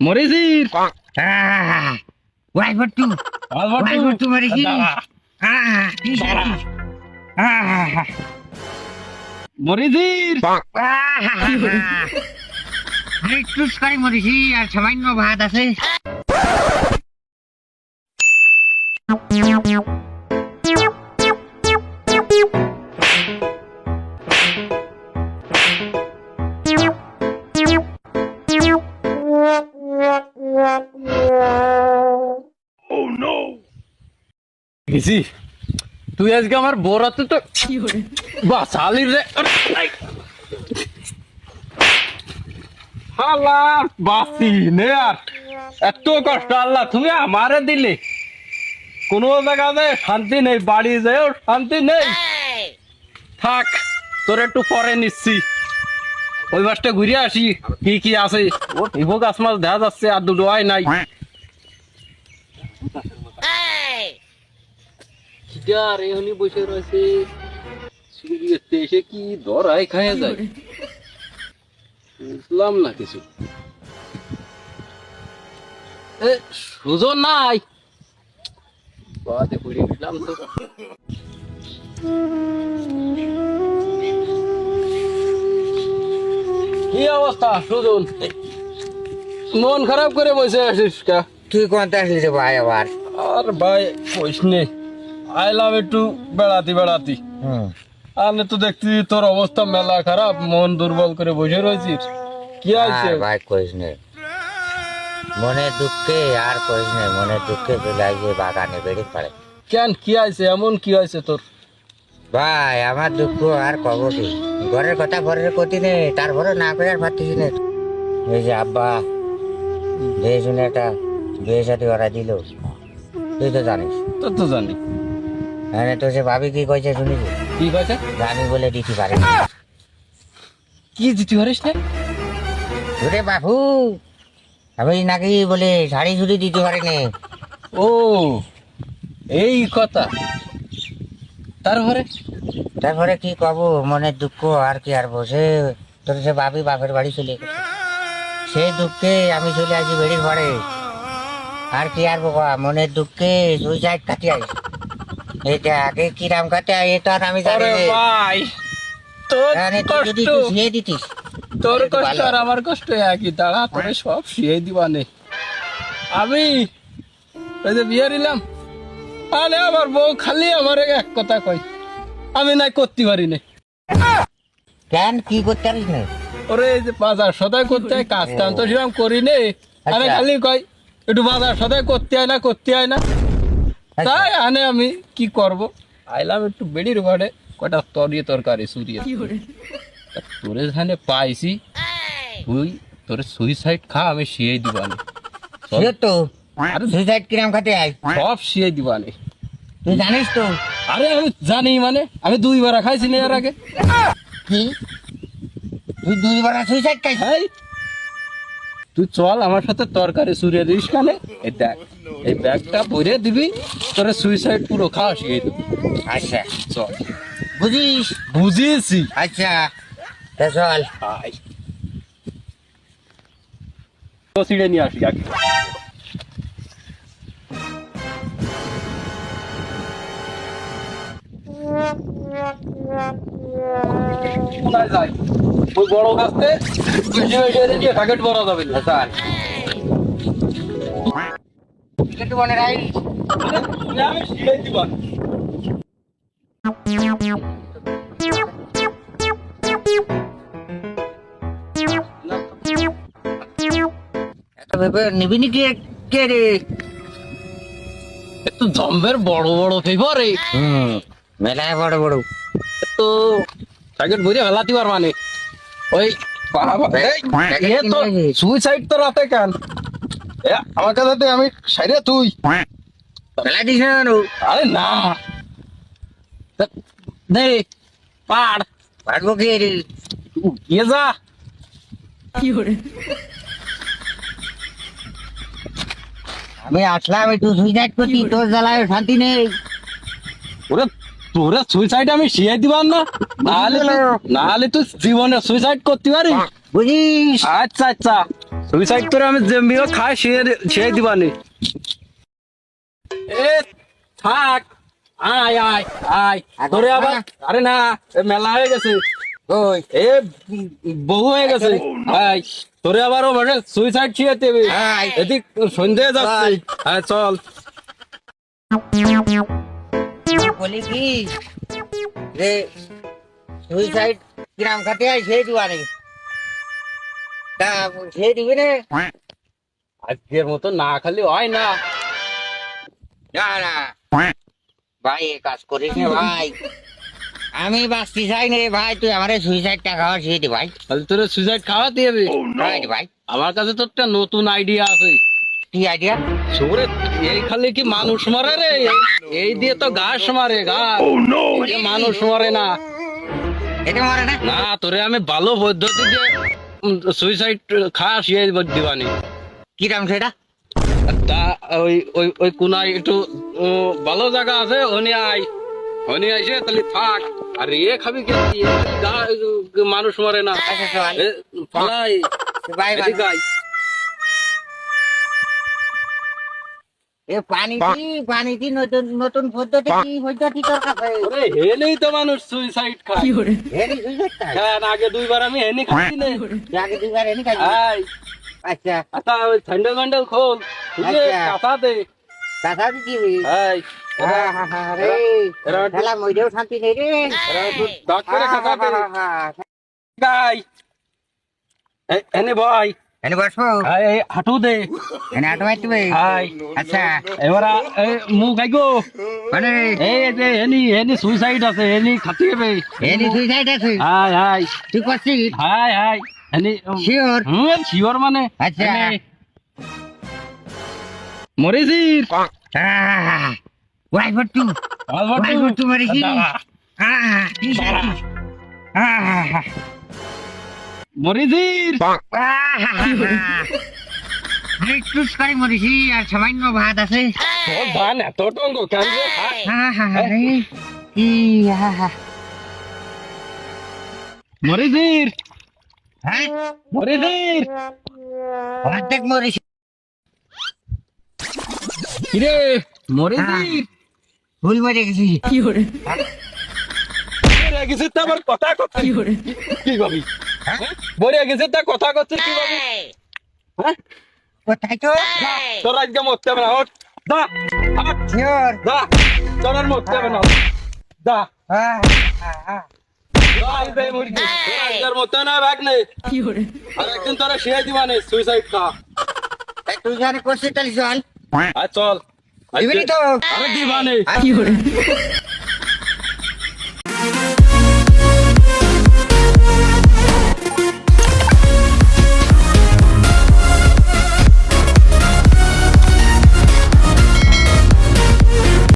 মরিজির Ah? Ah, di sana. Ah, মরিজির ah. একটু স্কাই মরিছি আর সামান্য ভাত আছে গেছি তুই আজকে আমার বরাতে তো বাসালি রে হালা বাসি নে আর। এত কষ্ট আল্লাহ তুমি আমারে দিলে। কোনো জায়গাতে শান্তি নেই বাড়ি যেও শান্তি নেই। থাক তোর একটু পরে নিচ্ছি। ওই বাসটা ঘুরে আসি কি কি আছে। গাছ মাছ দেখা যাচ্ছে আর দুটো নাই। আর এখনই বসে রয়েছে। সিগারেট এসে কি ধরাই খাওয়া যায়? বুঝলাম না কিছু। এ সুজন নাই। বাদে পড়ে গেলাম তো। কি অবস্থা সুজন? মন খারাপ করে বসে আছিস কা? তুই কোনটা আসলি রে ভাই আবার? আর ভাই কইস নে আইলাম একটু বেড়াতি বেড়াতি। আর তো দেখছি তোর অবস্থা মেলা খারাপ মন দুর্বল করে বসে রয়েছিস। কি আছে ভাই কইস নে। মনে দুঃখে আর কইস নে মনে দুঃখে আসবে বাগানে বেড়ে পড়ে কেন কি আছে এমন কি আছে তোর? ভাই আমার দুঃখ আর কব কি? ঘরের কথা ঘরের কতি নেই তারপরে না করে আর পারতেছি না এই যে আব্বা শুনে একটা বিয়ে সাথে ওরা দিল। তুই তো জানিস। তোর তো জানি হ্যাঁ তো সে ভাবি কি কইছে শুনিস? কি আছে আমি বলে দিতে পারি। কি দিতে পারিস না? ওরে বাবু আমি নাকি বলে শাড়ি চুড়ি দিতে পারি না। ও এই কথা। তারপরে? তারপরে কি কব মনের দুঃখ আর কি আর বসে। তোর সে ভাবি বাপের বাড়ি চলে গেছে। সেই দুঃখে আমি চলে আসি বেড়ির পরে আর কি আর বাবা মনের দুঃখে সুইসাইড কাটি আই এটা আগে কিরাম কাটে এটা আর আমি জানি না। ভাই তোর যদি কষ্ট। দিতিস তোর কষ্ট আর আমার কষ্ট একই। দাঁড়া তোরে সব শিয়ে দিবানে। আমি ওই যে বিয়ে আরে আমার বউ খালি আমার এক কথা কই আমি নাই করতে পারি না। কেন? কি করতে পারিস না? ওরে এই যে বাজার সদাই করতে হয় কাজ কাম তো সেরকম করি নে। আচ্ছা। খালি কই একটু বাজার সদাই করতে হয় না করতে হয় না। তাই আনে আমি কি করব? আইলাম একটু বেড়ির ঘরে কটা তরিয়ে তরকারি সুরিয়ে তোরে ধানে পাইছি তুই তোর সুইসাইড খা আমি শিয়ে দিবানি তো আরে সুইসাইড কিরাম কাটে আই সব শিয়ে দিবানি তুই জানিস তো? আরে আমি জানি মানে আমি দুইবার খাইছি না এর আগে। কি? তুই দুইবার সুইসাইড খাইছিস? তুই চল আমার সাথে তরকারি সুরিয়ে দিস কানে? এই দেখ এই ব্যাগটা ভরে দিবি তোর সুইসাইড পুরো খাওয়া শিখে দেবো। আচ্ছা। চল। বুঝিস? বুঝিয়েছি। আচ্ছা তা চল। তো সিঁড়ে নিয়ে আসি আগে। যাই? ওই বড় গাছতে বেশি বেশি এনে দিয়ে প্যাকেট যাবে না স্যার। একটু মনে রাখ আমি শিখাই দিবা নিবি নি কে কে রে একটু জম্বের বড় বড় ফেভার হুম। মেলায় বড় বড়। তো প্যাকেট ভরে ফেলাতে পার মানে ওই বাবা, এই, এ তো সুইসাইড তো রাতে কেন? আমার কাছে আমি সাইরে তুই? আরে না। দে পাড়। কে যা। আমি আসলাম একটু সুইসাইড করছি তোর জ্বালায় শান্তি নেই। ওরে তোরে সুইসাইড আমি শিয়ে দিবার না। নাহলে তুই- নাহলে তুই জীবনে সুইসাইড করতে পারি বুঝিস? আচ্ছা আচ্ছা। সুইসাইড করে আমি জেম্বিও খাই শিয়ে শিয়ে দিবানি এ থাক। আয় আয় আয়। তোরে আবার আরে না মেলা হয়ে গেছে। ওই এ বহু হয়ে গেছে। আয় তোরে আবারও মানে সুইসাইড শিয়ে দেবে। এদিক সন্ধে যাচ্ছে। হ্যাঁ চল। বলি কি? যে সুইসাইড গ্রাম খাতে আই সেই দিবানি তা সেই দিবি রে আজকের মতো না খালি হয় না। না না। ভাই এ কাজ করিস না ভাই। আমি বাঁচতে চাই না ভাই তুই আমারে সুইসাইড টাকা খাওয়া শিখে দে ভাই। তাহলে তোরে সুইসাইড খাওয়া দিয়ে ভাই। আমার কাছে তো একটা নতুন আইডিয়া আছে। কি আইডিয়া? সুরে এই খালি কি মানুষ মারে রে? এই দিয়ে তো ঘাস মারে ঘাস। মানুষ মারে না। এটা মারে না? না তোরে আমি ভালো পদ্ধতি দিয়ে সুইসাইড খাস ইয়ে দিবানি। কিরাম সেটা? তা ওই ওই ওই কোনায় একটু ভালো জায়গা আছে ওনি আই ওনি আইসে তাহলে থাক। আর এ খাবি কে? মানুষ মারে না। আচ্ছা এ, পালাই। ভাই ভাই। এ পানি কি নতুন নতুন পদ্ধতি কি? পদ্ধতি ওরে তো মানুষ সুইসাইড খায়। সুইসাইড হ্যাঁ আগে দুইবার আমি হেনি খাচ্ছি না। আগে দুবার এনে খাই আয়। আচ্ছা। আচ্ছা ওই স্যান্ডেল ম্যান্ডেল খোল। বুঝলে আচ্ছা। কাঁথা দে। কথা মইদেও শান্তি নেই রে। দে। হ্যাঁ গাই এনে ভাই এনে বসবো এই হাঁটু দে। এনে আটো মারতে আয়। আচ্ছা। এবার মুখ গাইগো মানে? এই যে এনি এনি সুইসাইড আছে এনি খাতি হবে। এনি সুইসাইড আছে? হাই হাই তুই করছিস হাই হাই এনি শিওর হুম শিওর মানে? আচ্ছা। এনি- ওয়াই ফর ওয়াই ফর টু। মারিছি আহ আহ। মরিজির একটু করে মরিছি আর সামান্য ভাত আছে। তোর ধান এত টঙ্গ কেন রে খায়? মরিজির হ্যাঁ। মরিজির অর্ধেক মরিছি কিরে মরিজির ভুল মরে গেছি মরে গেছে তো আবার কথা করছিস কি ভাবি? হ্যাঁ? মরে গেছে তা কথা করছিস কি ভাবি হ্যাঁ? কোথায় তো তোর আজকে মরতে হবে না ওঠ। দা হাট, শিওর। দা তোর আর মরতে হবে না দা খা তুই জানে চল আর চল। দিবি তো? আরে দিবানে।